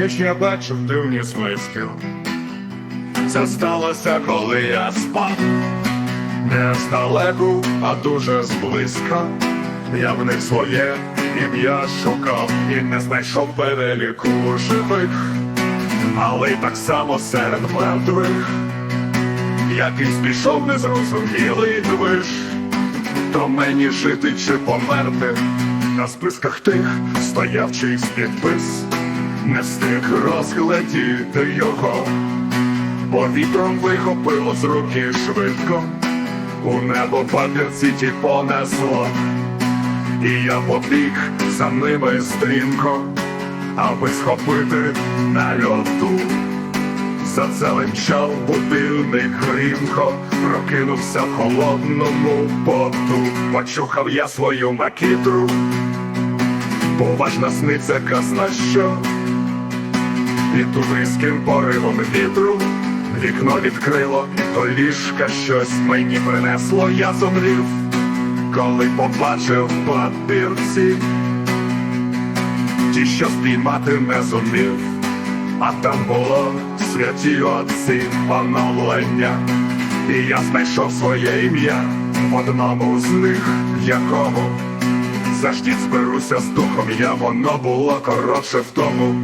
ніч я бачив дивні свої скил. Це сталося, коли я спав. Не здалеку, а дуже зблизька. Я в них своє ім'я шукав і не знайшов переліку живих, але й так само серед мертвих. Якийсь пішов незрозумілий движ, то мені жити чи померти. На списках тих стояв чийсь підпис, не встиг розглядіти його, бо вітром вихопило з руки швидко, у небо папірці ті понесло, і я побіг за ними стрімко, аби схопити на льоту. Зацеленчав будильник рівко, прокинувся в холодному поту, почухав я свою макітру, поважна сниться казна що, і тут поривом вітру. Вікно відкрило, то ліжка щось мені принесло, я зомлів, коли побачив папірці, ті, що спіймати не зумів. А там було святі отці поновлення, і я знайшов своє ім'я в одному з них, якому завжди зберуся з духом. Я, воно було коротше в тому,